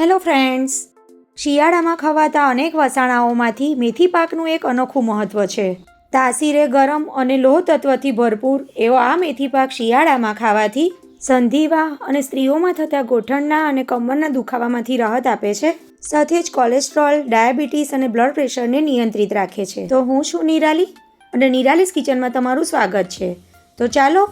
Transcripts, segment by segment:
Hello friends શિયાળામાં ખવાતા અનેક વસાણાઓમાંથી મેથી પાકનું એક અનોખું મહત્ત્વ છે. તાસીરે ગરમ અને લોહ તત્વથી ભરપૂર એવો આ મેથી પાક શિયાળામાં ખાવાથી સંધિવા અને સ્ત્રીઓમાં થતા ગોઠણના અને કમરના દુખાવામાંથી રાહત આપે છે. સાથે જ કોલેસ્ટ્રોલ, ડાયાબિટીસ અને બ્લડ પ્રેશરને નિયંત્રિત રાખે છે. તો હું છું નિરાલી અને નિરાલીસ કિચનમાં તમારું સ્વાગત છે. તો ચાલો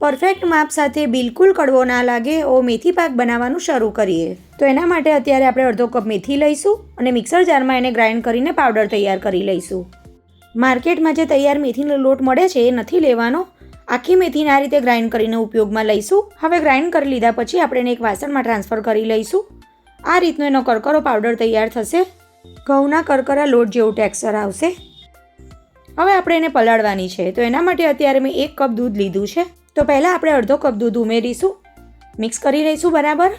પરફેક્ટ માપ સાથે બિલકુલ કડવો ના લાગે એવો મેથી પાક બનાવવાનું શરૂ કરીએ. તો એના માટે અત્યારે આપણે અડધો કપ મેથી લઈશું અને મિક્સર જારમાં એને ગ્રાઇન્ડ કરીને પાવડર તૈયાર કરી લઈશું. માર્કેટમાં જે તૈયાર મેથીનો લોટ મળે છે, એ નથી લેવાનો. આખી મેથીને આ રીતે ગ્રાઇન્ડ કરીને ઉપયોગમાં લઈશું. હવે ગ્રાઇન્ડ કરી લીધા પછી આપણે એને એક વાસણમાં ટ્રાન્સફર કરી લઈશું. આ રીતનો એનો કરકરો પાવડર તૈયાર થશે. ઘઉંના કરકરા લોટ જેવું ટેક્સચર આવશે. હવે આપણે એને પલાળવાની છે. તો એના માટે અત્યારે મેં એક કપ દૂધ લીધું છે. તો પહેલાં આપણે અડધો કપ દૂધ ઉમેરીશું. મિક્સ કરી લઈશું બરાબર?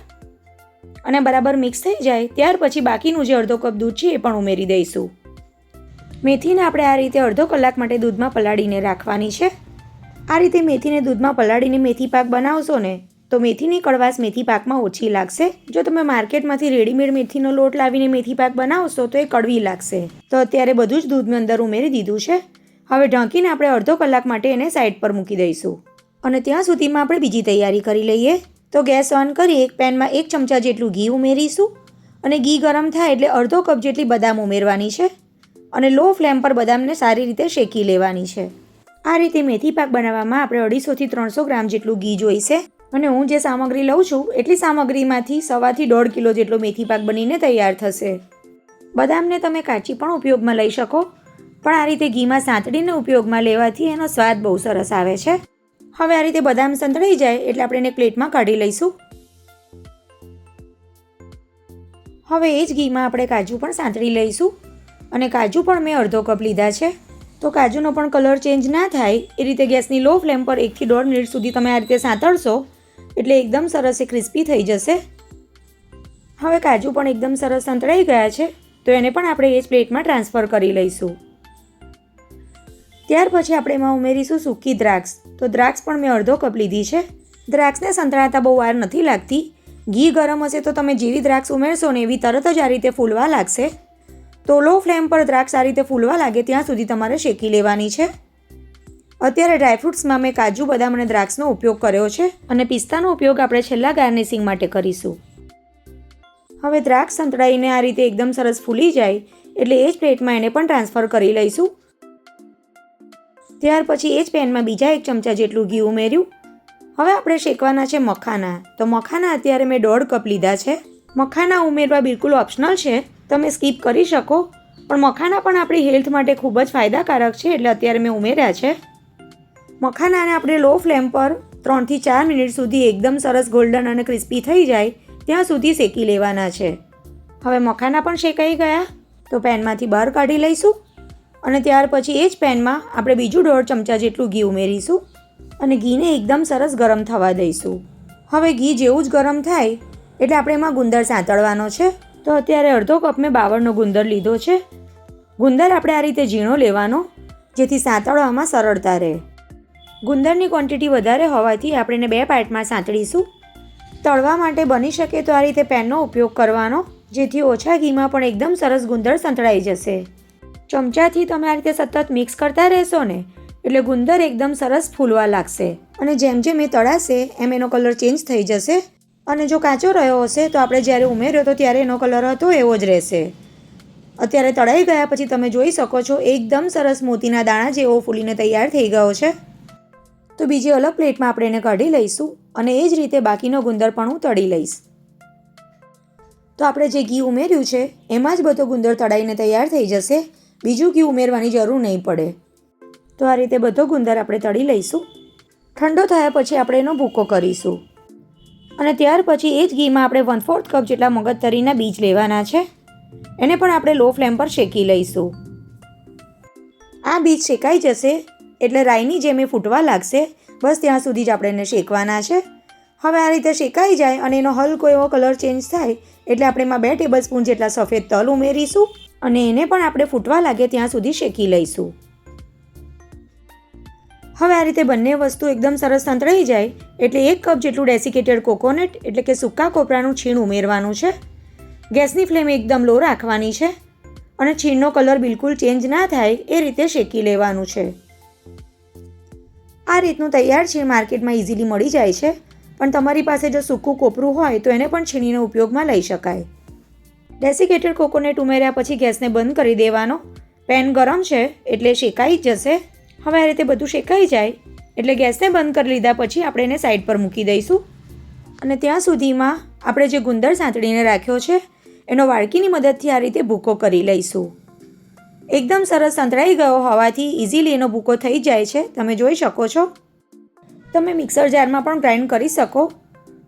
અને બરાબર મિક્સ થઈ જાય, ત્યાર પછી બાકીનું જે અડધો કપ દૂધ છે એ પણ ઉમેરી દઈશું. મેથીને આપણે આ રીતે અડધો કલાક માટે દૂધમાં પલાળીને રાખવાની છે. આ રીતે મેથીને દૂધમાં પલાળીને મેથી પાક બનાવશો ને, તો મેથીની કડવાશ મેથી પાકમાં ઓછી લાગશે. જો તમે માર્કેટમાંથી રેડીમેડ મેથીનો લોટ લાવીને મેથી પાક બનાવશો, તો એ કડવી લાગશે. તો અત્યારે બધું જ દૂધની અંદર ઉમેરી દીધું છે. હવે ઢાંકીને આપણે અડધો કલાક માટે એને સાઈડ પર મૂકી દઈશું. અને ત્યાં સુધીમાં આપણે બીજી તૈયારી કરી લઈએ. તો ગેસ ઓન કરી એક પેનમાં એક ચમચા જેટલું ઘી ઉમેરીશું. અને ઘી ગરમ થાય એટલે અડધો કપ જેટલી બદામ ઉમેરવાની છે. અને લો ફ્લેમ પર બદામને સારી રીતે શેકી લેવાની છે. આ રીતે મેથી પાક બનાવવામાં આપણે અઢીસોથી ત્રણસો ગ્રામ જેટલું ઘી જોઈશે. અને હું જે સામગ્રી લઉં છું, એટલી સામગ્રીમાંથી સવાથી દોઢ કિલો જેટલો મેથી પાક બનીને તૈયાર થશે. બદામને તમે કાચી પણ ઉપયોગમાં લઈ શકો. પણ આ રીતે ઘીમાં સાંતળીને ઉપયોગમાં લેવાથી એનો સ્વાદ બહુ સરસ આવે છે. હવે આ રીતે બદામ સંતળાઈ જાય એટલે આપણે એને પ્લેટમાં કાઢી લઈશું. હવે એ જ ઘીમાં આપણે કાજુ પણ સાંતળી લઈશું. અને કાજુ પણ મેં અડધો કપ લીધા છે. તો કાજુનો પણ કલર ચેન્જ ના થાય, એ રીતે ગેસની લો ફ્લેમ પર એકથી દોઢ મિનિટ સુધી તમે આ રીતે સાંતળશો, એટલે એકદમ સરસ એ ક્રિસ્પી થઈ જશે. હવે કાજુ પણ એકદમ સરસ સંતળાઈ ગયા છે, તો એને પણ આપણે એ જ પ્લેટમાં ટ્રાન્સફર કરી લઈશું. ત્યાર પછી આપણે એમાં ઉમેરીશું સૂકી દ્રાક્ષ. તો દ્રાક્ષ પણ મેં અડધો કપ લીધી છે. દ્રાક્ષને સંતળાતા બહુ વાર નથી લાગતી. ઘી ગરમ હશે તો તમે જેવી દ્રાક્ષ ઉમેરશો ને એવી તરત જ આ રીતે ફૂલવા લાગશે. તો લો ફ્લેમ પર દ્રાક્ષ આ રીતે ફૂલવા લાગે ત્યાં સુધી તમારે શેકી લેવાની છે. અત્યારે ડ્રાયફ્રૂટ્સમાં મેં કાજુ, બદામ અને દ્રાક્ષનો ઉપયોગ કર્યો છે અને પિસ્તાનો ઉપયોગ આપણે છેલ્લા ગાર્નિશિંગ માટે કરીશું. હવે દ્રાક્ષ સંતળાઈને આ રીતે એકદમ સરસ ફૂલી જાય એટલે એ જ પ્લેટમાં એને પણ ટ્રાન્સફર કરી લઈશું. ત્યાર પછી એ જ પેનમાં બીજા એક ચમચા જેટલું ઘી ઉમેર્યું. હવે આપણે શેકવાના છે મખાના. તો મખાના અત્યારે મેં દોઢ કપ લીધા છે. મખાના ઉમેરવા બિલકુલ ઓપ્શનલ છે. તમે સ્કીપ કરી શકો. પણ મખાના પણ આપણી હેલ્થ માટે ખૂબ જ ફાયદાકારક છે એટલે અત્યારે મેં ઉમેર્યા છે. મખાનાને આપણે લો ફ્લેમ પર ત્રણથી ચાર મિનિટ સુધી એકદમ સરસ ગોલ્ડન અને ક્રિસ્પી થઈ જાય ત્યાં સુધી શેકી લેવાના છે. હવે મખાના પણ શેકાઈ ગયા. તો પેનમાંથી બહાર કાઢી લઈશું. અને ત્યાર પછી એ જ પેનમાં આપણે બીજું દોઢ ચમચા જેટલું ઘી ઉમેરીશું અને ઘીને એકદમ સરસ ગરમ થવા દઈશું. હવે ઘી જેવું જ ગરમ થાય, એટલે આપણે એમાં ગુંદર સાંતળવાનો છે. તો અત્યારે અડધો કપ મેં બાવળનો ગુંદર લીધો છે. ગુંદર આપણે આ રીતે ઝીણો લેવાનો, જેથી સાંતળવામાં સરળતા રહે. ગુંદરની ક્વોન્ટિટી વધારે હોવાથી આપણે એને બે પાર્ટમાં સાંતળીશું. તળવા માટે બની શકે તો આ રીતે પેનનો ઉપયોગ કરવાનો, જેથી ઓછા ઘીમાં પણ એકદમ સરસ ગુંદર સંતળાઈ જશે. ચમચાથી તમે આ રીતે સતત મિક્સ કરતા રહેશો ને, એટલે ગુંદર એકદમ સરસ ફૂલવા લાગશે. અને જેમ જેમ એ તળાશે, એમ એનો કલર ચેન્જ થઈ જશે. અને જો કાચો રહ્યો હશે, તો આપણે જ્યારે ઉમેર્યો તો ત્યારે એનો કલર હતો એવો જ રહેશે. અત્યારે તળાઈ ગયા પછી તમે જોઈ શકો છો, એકદમ સરસ મોતીના દાણા જેવો ફૂલીને તૈયાર થઈ ગયો છે. તો બીજી અલગ પ્લેટમાં આપણે એને કાઢી લઈશું અને એ જ રીતે બાકીનો ગુંદર પણ હું તળી લઈશ. તો આપણે જે ઘી ઉમેર્યું છે, એમાં જ બધો ગુંદર તળાઈને તૈયાર થઈ જશે. બીજું ઘી ઉમેરવાની જરૂર નહીં પડે. તો આ રીતે બધો ગુંદર આપણે તળી લઈશું. ઠંડો થયા પછી આપણે એનો ભૂકો કરીશું. અને ત્યાર પછી એ જ ઘીમાં આપણે વન ફોર્થ કપ જેટલા મગજતરીના બીજ લેવાના છે. એને પણ આપણે લો ફ્લેમ પર શેકી લઈશું. આ બીજ શેકાઈ જશે એટલે રાઈની જેમ એ ફૂટવા લાગશે. બસ ત્યાં સુધી જ આપણે એને શેકવાના છે. હવે આ રીતે શેકાઈ જાય અને એનો હલકો એવો કલર ચેન્જ થાય એટલે આપણે એમાં બે ટેબલ સ્પૂન જેટલા સફેદ તલ ઉમેરીશું. અને એને પણ આપણે ફૂટવા લાગે ત્યાં સુધી શેકી લઈશું. હવે આ રીતે બંને વસ્તુ એકદમ સરસ સંતળાઈ જાય, એટલે એક કપ જેટલું ડેસિકેટેડ કોકોનટ, એટલે કે સૂકા કોપરાનું છીણ ઉમેરવાનું છે. ગેસની ફ્લેમ એકદમ લો રાખવાની છે અને છીણનો કલર બિલકુલ ચેન્જ ના થાય એ રીતે શેકી લેવાનું છે. આ રીતનું તૈયાર છીણ માર્કેટમાં ઇઝીલી મળી જાય છે, પણ તમારી પાસે જો સૂકું કોપરું હોય તો એને પણ છીણીને ઉપયોગમાં લઈ શકાય. ડેસિકેટેડ કોકોનેટ ઉમેર્યા પછી ગેસને બંધ કરી દેવાનો. પેન ગરમ છે એટલે શેકાઈ જ જશે. હવે આ રીતે બધું શેકાઈ જાય એટલે ગેસને બંધ કરી લીધા પછી આપણે એને સાઈડ પર મૂકી દઈશું. અને ત્યાં સુધીમાં આપણે જે ગુંદર સાંતળીને રાખ્યો છે, એનો વાડકીની મદદથી આ રીતે ભૂકો કરી લઈશું. એકદમ સરસ સંતળાઈ ગયો હોવાથી ઇઝીલી એનો ભૂકો થઈ જાય છે. તમે જોઈ શકો છો. તમે મિક્સર જારમાં પણ ગ્રાઇન્ડ કરી શકો.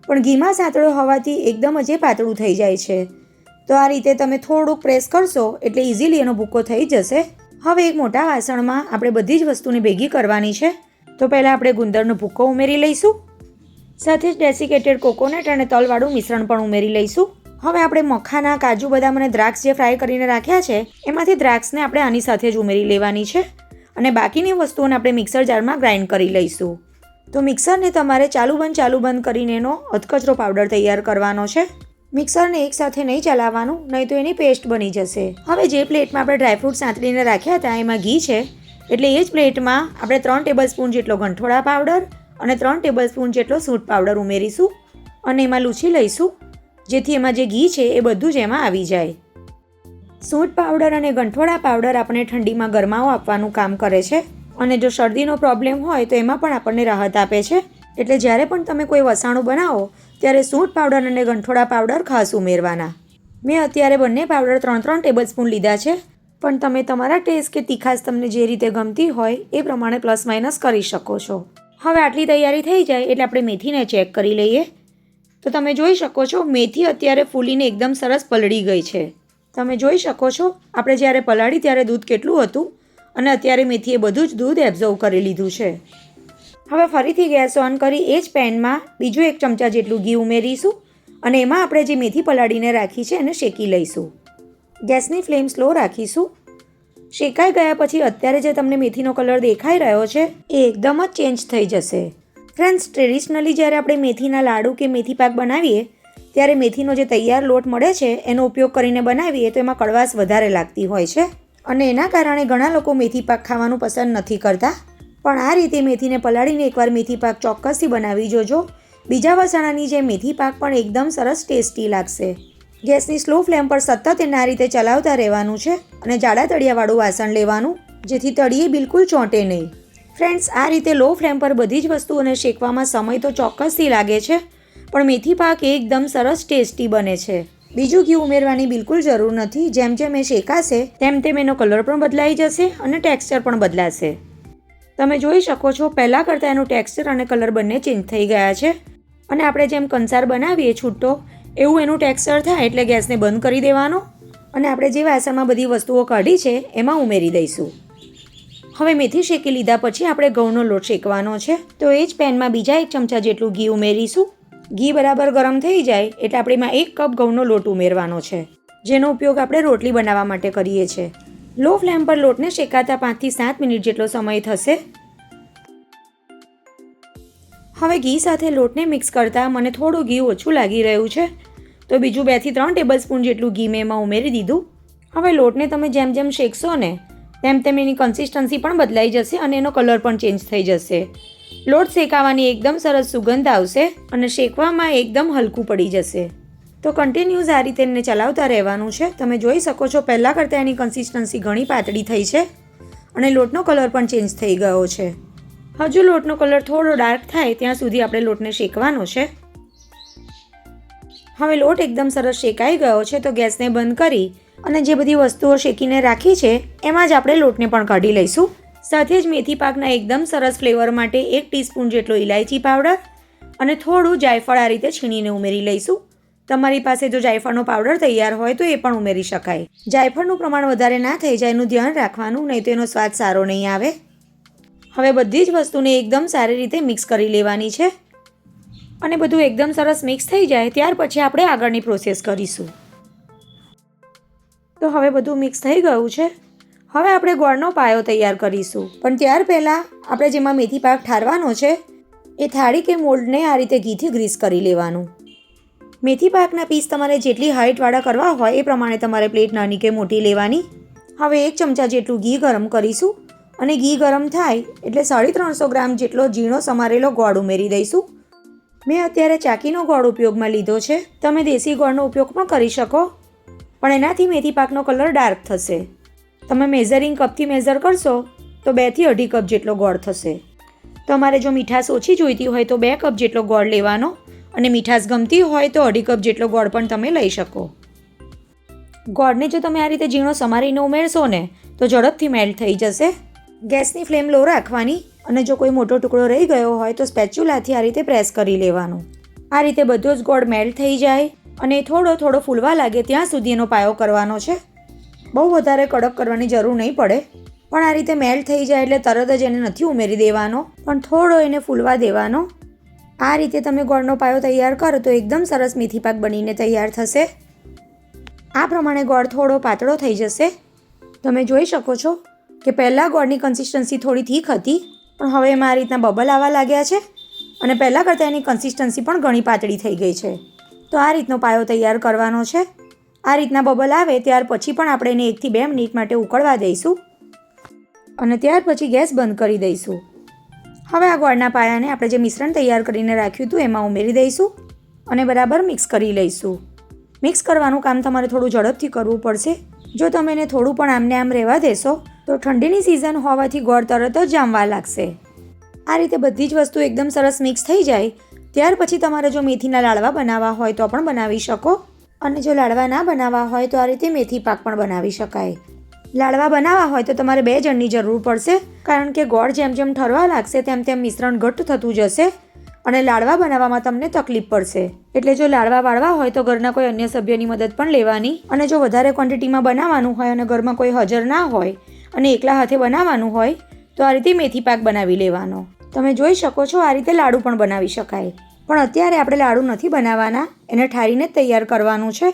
પણ ઘીમાં સાંતળ્યો હોવાથી એકદમ જ પાતળું થઈ જાય છે. તો આ રીતે તમે થોડુંક પ્રેસ કરશો, એટલે ઇઝીલી એનો ભૂકો થઈ જશે. હવે એક મોટા વાસણમાં આપણે બધી જ વસ્તુને ભેગી કરવાની છે. તો પહેલાં આપણે ગુંદરનો ભૂકો ઉમેરી લઈશું. સાથે જ ડેસિકેટેડ કોકોનટ અને તલવાળું મિશ્રણ પણ ઉમેરી લઈશું. હવે આપણે મખાના, કાજુ, બદામ અને દ્રાક્ષ જે ફ્રાય કરીને રાખ્યા છે, એમાંથી દ્રાક્ષને આપણે આની સાથે જ ઉમેરી લેવાની છે. અને બાકીની વસ્તુઓને આપણે મિક્સર જારમાં ગ્રાઇન્ડ કરી લઈશું. તો મિક્સરને તમારે ચાલુ બંધ ચાલુ બંધ કરીને એનો અધકચરો પાવડર તૈયાર કરવાનો છે. મિક્સરને એકસાથે નહીં ચલાવવાનું, નહીં તો એની પેસ્ટ બની જશે. હવે જે પ્લેટમાં આપણે ડ્રાયફ્રૂટ સાંતળીને રાખ્યા હતા, એમાં ઘી છે. એટલે એ જ પ્લેટમાં આપણે ત્રણ ટેબલ સ્પૂન જેટલો ગંઠોળા પાવડર અને ત્રણ ટેબલ સ્પૂન જેટલો સૂટ પાવડર ઉમેરીશું અને એમાં લૂછી લઈશું, જેથી એમાં જે ઘી છે એ બધું જ એમાં આવી જાય. સૂટ પાવડર અને ગંઠોળા પાવડર આપણને ઠંડીમાં ગરમાવો આપવાનું કામ કરે છે અને જો શરદીનો પ્રોબ્લેમ હોય તો એમાં પણ આપણને રાહત આપે છે. એટલે જ્યારે પણ તમે કોઈ વસાણું બનાવો ત્યારે સૂંઠ પાવડર અને ગંઠોડા પાવડર ખાસ ઉમેરવાના. મેં અત્યારે બંને પાવડર ત્રણ ત્રણ ટેબલ સ્પૂન લીધા છે. પણ તમે તમારા ટેસ્ટ કે તીખાશ તમને જે રીતે ગમતી હોય એ પ્રમાણે પ્લસ માઇનસ કરી શકો છો. હવે આટલી તૈયારી થઈ જાય એટલે આપણે મેથીને ચેક કરી લઈએ. તો તમે જોઈ શકો છો મેથી અત્યારે ફૂલીને એકદમ સરસ પલળી ગઈ છે. તમે જોઈ શકો છો આપણે જ્યારે પલાળી ત્યારે દૂધ કેટલું હતું અને અત્યારે મેથીએ બધું જ દૂધ એબ્ઝર્વ કરી લીધું છે. હવે ફરીથી ગેસ ઓન કરી એ જ પેનમાં બીજું એક ચમચા જેટલું ઘી ઉમેરીશું અને એમાં આપણે જે મેથી પલાળીને રાખી છે એને શેકી લઈશું. ગેસની ફ્લેમ સ્લો રાખીશું. શેકાઈ ગયા પછી અત્યારે જે તમને મેથીનો કલર દેખાઈ રહ્યો છે, એ એકદમ જ ચેન્જ થઈ જશે. ફ્રેન્ડ્સ, ટ્રેડિશનલી જ્યારે આપણે મેથીના લાડુ કે મેથી પાક બનાવીએ, ત્યારે મેથીનો જે તૈયાર લોટ મળે છે, એનો ઉપયોગ કરીને બનાવીએ તો એમાં કડવાશ વધારે લાગતી હોય છે. અને એના કારણે ઘણા લોકો મેથી પાક ખાવાનું પસંદ નથી કરતા. પણ આ રીતે મેથીને પલાળીને એકવાર મેથી પાક ચોક્કસથી બનાવી જોજો. બીજા વસાણાની જે મેથી પાક પણ એકદમ સરસ ટેસ્ટી લાગશે. ગેસની સ્લો ફ્લેમ પર સતત એને આ રીતે ચલાવતા રહેવાનું છે અને જાડા તળિયાવાળું વાસણ લેવાનું, જેથી તળિયે બિલકુલ ચોંટે નહીં. ફ્રેન્ડ્સ, આ રીતે લો ફ્લેમ પર બધી જ વસ્તુઓને શેકવામાં સમય તો ચોક્કસથી લાગે છે, પણ મેથી પાક એકદમ સરસ ટેસ્ટી બને છે. બીજું ઘી ઉમેરવાની બિલકુલ જરૂર નથી. જેમ જેમ એ શેકાશે, તેમ તેમ એનો કલર પણ બદલાઈ જશે અને ટેક્સચર પણ બદલાશે. તમે જોઈ શકો છો, પહેલાં કરતાં એનું ટેક્સચર અને કલર બંને ચેન્જ થઈ ગયા છે. અને આપણે જેમ કંસાર બનાવીએ છૂટો, એવું એનું ટેક્સચર થાય એટલે ગેસને બંધ કરી દેવાનો. અને આપણે જે વાસણમાં બધી વસ્તુઓ કાઢી છે, એમાં ઉમેરી દઈશું. હવે મેથી શેકી લીધા પછી આપણે ઘઉંનો લોટ શેકવાનો છે. તો એ જ પેનમાં બીજા એક ચમચા જેટલું ઘી ઉમેરીશું. ઘી બરાબર ગરમ થઈ જાય એટલે આપણે એમાં એક કપ ઘઉંનો લોટ ઉમેરવાનો છે, જેનો ઉપયોગ આપણે રોટલી બનાવવા માટે કરીએ છીએ. લો ફ્લેમ પર લોટને શેકાતા પાંચથી સાત મિનિટ જેટલો સમય થશે. હવે ઘી સાથે લોટને મિક્સ કરતાં મને થોડું ઘી ઓછું લાગી રહ્યું છે. તો બીજું બેથી ત્રણ ટેબલ સ્પૂન જેટલું ઘી મેં એમાં ઉમેરી દીધું. હવે લોટને તમે જેમ જેમ શેકશો ને, તેમ તેમ એની કન્સિસ્ટન્સી પણ બદલાઈ જશે અને એનો કલર પણ ચેન્જ થઈ જશે. લોટ શેકાવાની એકદમ સરસ સુગંધ આવશે અને શેકવામાં એકદમ હલકું પડી જશે. તો કન્ટિન્યુઝ આ રીતે એને ચલાવતા રહેવાનું છે. તમે જોઈ શકો છો, પહેલાં કરતાં એની કન્સિસ્ટન્સી ઘણી પાતળી થઈ છે અને લોટનો કલર પણ ચેન્જ થઈ ગયો છે. હજુ લોટનો કલર થોડો ડાર્ક થાય, ત્યાં સુધી આપણે લોટને શેકવાનો છે. હવે લોટ એકદમ સરસ શેકાઈ ગયો છે, તો ગેસને બંધ કરી અને જે બધી વસ્તુઓ શેકીને રાખી છે, એમાં જ આપણે લોટને પણ કાઢી લઈશું. સાથે જ મેથી પાકના એકદમ સરસ ફ્લેવર માટે એક ટીસ્પૂન જેટલો ઇલાયચી પાવડર અને થોડું જાયફળ આ રીતે છીણીને ઉમેરી લઈશું. તમારી પાસે જો જાયફળનો પાવડર તૈયાર હોય તો એ પણ ઉમેરી શકાય. જાયફળનું પ્રમાણ વધારે ના થઈ જાય એનું ધ્યાન રાખવાનું, નહીં તો એનો સ્વાદ સારો નહીં આવે. હવે બધી જ વસ્તુને એકદમ સારી રીતે મિક્સ કરી લેવાની છે. અને બધું એકદમ સરસ મિક્સ થઈ જાય, ત્યાર પછી આપણે આગળની પ્રોસેસ કરીશું. તો હવે બધું મિક્સ થઈ ગયું છે. હવે આપણે ગોળનો પાયો તૈયાર કરીશું. પણ ત્યાર પહેલાં આપણે જેમાં મેથી પાક ઠારવાનો છે, એ થાળી કે મોલ્ડને આ રીતે ઘીથી ગ્રીસ કરી લેવાનું. મેથી પાકના પીસ તમારે જેટલી હાઇટવાળા કરવા હોય એ પ્રમાણે તમારે પ્લેટ નાની કે મોટી લેવાની. હવે એક ચમચા જેટલું ઘી ગરમ કરીશું અને ઘી ગરમ થાય એટલે સાડી ત્રણસો ગ્રામ જેટલો ઝીણો સમારેલો ગોળ ઉમેરી દઈશું. મેં અત્યારે ચાકીનો ગોળ ઉપયોગમાં લીધો છે. તમે દેશી ગોળનો ઉપયોગ પણ કરી શકો. પણ એનાથી મેથી પાકનો કલર ડાર્ક થશે. તમે મેઝરિંગ કપથી મેઝર કરશો તો બેથી અઢી કપ જેટલો ગોળ થશે. તમારે જો મીઠાશ ઓછી જોઈતી હોય તો બે કપ જેટલો ગોળ લેવાનો. અને મીઠાશ ગમતી હોય તો અઢી કપ જેટલો ગોળ પણ તમે લઈ શકો. ગોળને જો તમે આ રીતે ઝીણો સમારીને ઉમેરશો ને, તો ઝડપથી મેલ્ટ થઈ જશે. ગેસની ફ્લેમ લો રાખવાની અને જો કોઈ મોટો ટુકડો રહી ગયો હોય તો સ્પેચ્યુલાથી આ રીતે પ્રેસ કરી લેવાનું. આ રીતે બધો જ ગોળ મેલ્ટ થઈ જાય અને થોડો થોડો ફૂલવા લાગે ત્યાં સુધી એનો પાયો કરવાનો છે. બહુ વધારે કડક કરવાની જરૂર નહીં પડે. પણ આ રીતે મેલ્ટ થઈ જાય એટલે તરત જ એને નથી ઉમેરી દેવાનો, પણ થોડો એને ફૂલવા દેવાનો. આ રીતે તમે ગોળનો પાયો તૈયાર કરો તો એકદમ સરસ મેથી પાક બનીને તૈયાર થશે. આ પ્રમાણે ગોળ થોડો પાતળો થઈ જશે. તમે જોઈ શકો છો કે પહેલાં ગોળની કન્સિસ્ટન્સી થોડી થીક હતી, પણ હવે એમાં આ રીતના બબલ આવવા લાગ્યા છે અને પહેલાં કરતાં એની કન્સિસ્ટન્સી પણ ઘણી પાતળી થઈ ગઈ છે. તો આ રીતનો પાયો તૈયાર કરવાનો છે. આ રીતના બબલ આવે ત્યાર પછી પણ આપણે એને એકથી બે મિનિટ માટે ઉકળવા દઈશું અને ત્યાર પછી ગેસ બંધ કરી દઈશું. હવે આ ગોળના પાયાને આપણે જે મિશ્રણ તૈયાર કરીને રાખ્યું હતું, એમાં ઉમેરી દઈશું અને બરાબર મિક્સ કરી લઈશું. મિક્સ કરવાનું કામ તમારે થોડું ઝડપથી કરવું પડશે. જો તમે એને થોડું પણ આમને આમ રહેવા દેશો, તો ઠંડીની સિઝન હોવાથી ગોળ તરત જ જામવા લાગશે. આ રીતે બધી જ વસ્તુ એકદમ સરસ મિક્સ થઈ જાય. ત્યાર પછી તમારે જો મેથીના લાડવા બનાવવા હોય તો પણ બનાવી શકો. અને જો લાડવા ના બનાવવા હોય તો આ રીતે મેથી પાક પણ બનાવી શકાય. લાડવા બનાવવા હોય તો તમારે બે જણની જરૂર પડશે. કારણ કે ગોળ જેમ જેમ ઠરવા લાગશે તેમ તેમ મિશ્રણ ઘટ્ટ થતું જશે અને લાડવા બનાવવામાં તમને તકલીફ પડશે. એટલે જો લાડવા વાળવા હોય તો ઘરના કોઈ અન્ય સભ્યની મદદ પણ લેવાની. અને જો વધારે ક્વોન્ટિટીમાં બનાવવાનું હોય અને ઘરમાં કોઈ હાજર ના હોય અને એકલા હાથે બનાવવાનું હોય તો આ રીતે મેથી પાક બનાવી લેવાનો. તમે જોઈ શકો છો આ રીતે લાડુ પણ બનાવી શકાય. પણ અત્યારે આપણે લાડુ નથી બનાવવાના. એને ઠારીને તૈયાર કરવાનું છે.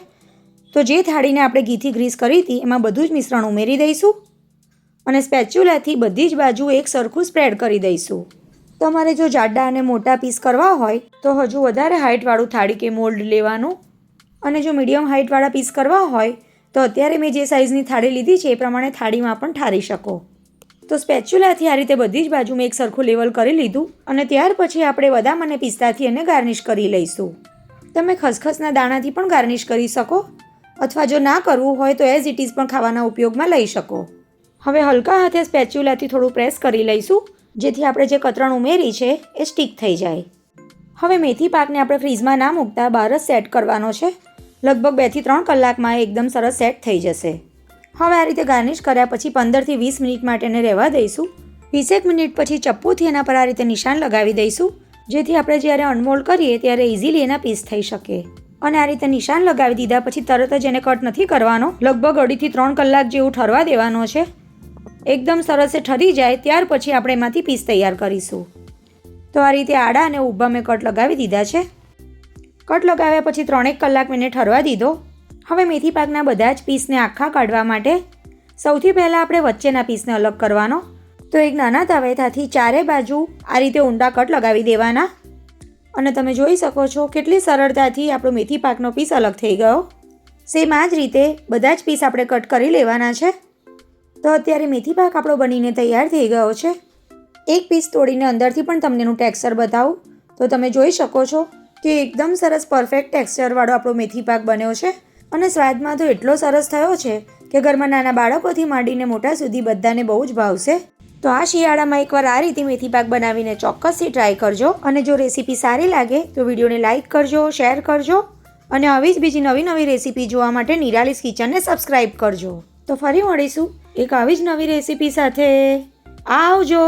તો જે થાળીને આપણે ઘીથી ગ્રીસ કરી હતી, એમાં બધું જ મિશ્રણ ઉમેરી દઈશું અને સ્પેચ્યુલાથી બધી જ બાજુ એક સરખું સ્પ્રેડ કરી દઈશું. તમારે જો જાડા અને મોટા પીસ કરવા હોય, તો હજુ વધારે હાઇટવાળું થાળી કે મોલ્ડ લેવાનું. અને જો મીડિયમ હાઇટવાળા પીસ કરવા હોય, તો અત્યારે મેં જે સાઇઝની થાળી લીધી છે, એ પ્રમાણે થાળીમાં પણ ઠારી શકો. તો સ્પેચ્યુલાથી આ રીતે બધી જ બાજુ મેં એક સરખું લેવલ કરી લીધું અને ત્યાર પછી આપણે બદામ અને પિસ્તાથી એને ગાર્નિશ કરી લઈશું. તમે ખસખસના દાણાથી પણ ગાર્નિશ કરી શકો. અથવા જો ના કરવું હોય તો એઝ ઇટ ઇઝ પણ ખાવાના ઉપયોગમાં લઈ શકો. હવે હલકા હાથે સ્પેચ્યુલાથી થોડું પ્રેસ કરી લઈશું, જેથી આપણે જે કતરણ ઉમેરી છે એ સ્ટીક થઈ જાય. હવે મેથી પાકને આપણે ફ્રીઝમાં ના મૂકતા બહાર જ સેટ કરવાનો છે. લગભગ બેથી ત્રણ કલાકમાં એકદમ સરસ સેટ થઈ જશે. હવે આ રીતે ગાર્નિશ કર્યા પછી પંદરથી વીસ મિનિટ માટે એને રહેવા દઈશું. વીસેક મિનિટ પછી ચપ્પુથી એના પર આ રીતે નિશાન લગાવી દઈશું, જેથી આપણે જ્યારે અનમોલ્ડ કરીએ ત્યારે ઇઝીલી એના પીસ થઈ શકે. અને આ રીતે નિશાન લગાવી દીધા પછી તરત જ એને કટ નથી કરવાનો. લગભગ અઢીથી ત્રણ કલાક જેવું ઠરવા દેવાનો છે. એકદમ સરસ ઠરી જાય ત્યાર પછી આપણે એમાંથી પીસ તૈયાર કરીશું. તો આ રીતે આડા અને ઊભા મેં કટ લગાવી દીધા છે. કટ લગાવ્યા પછી ત્રણેક કલાક મેં ઠરવા દીધો. હવે મેથી પાકના બધા જ પીસને આખા કાઢવા માટે સૌથી પહેલાં આપણે વચ્ચેના પીસને અલગ કરવાનો. તો એક નાના તવેથાથી ચારે બાજુ આ રીતે ઊંડા કટ લગાવી દેવાના. અને તમે જોઈ શકો છો કેટલી સરળતાથી આપણો મેથી પાકનો પીસ અલગ થઈ ગયો. સેમ આ જ રીતે બધા જ પીસ આપણે કટ કરી લેવાના છે. તો અત્યારે મેથી પાક આપણો બનીને તૈયાર થઈ ગયો છે. એક પીસ તોડીને અંદરથી પણ તમને એનું ટેક્સચર બતાવું. તો તમે જોઈ શકો છો કે એકદમ સરસ પરફેક્ટ ટેક્સચરવાળો આપણો મેથી પાક બન્યો છે. અને સ્વાદમાં તો એટલો સરસ થયો છે કે ઘરમાં નાના બાળકોથી માંડીને મોટા સુધી બધાને બહુ જ ભાવશે. તો આ શિયાળામાં એકવાર આ રીતે મેથી પાક બનાવીને ચોક્કસથી ટ્રાય કરજો. અને જો રેસીપી સારી લાગે, તો વિડીયોને લાઇક કરજો શેર કરજો. અને આવી જ બીજી નવી નવી રેસીપી જોવા માટે નિરાલીસ કિચનને સબસ્ક્રાઈબ કરજો. તો ફરી મળીશું એક આવી જ નવી રેસીપી સાથે. આવજો!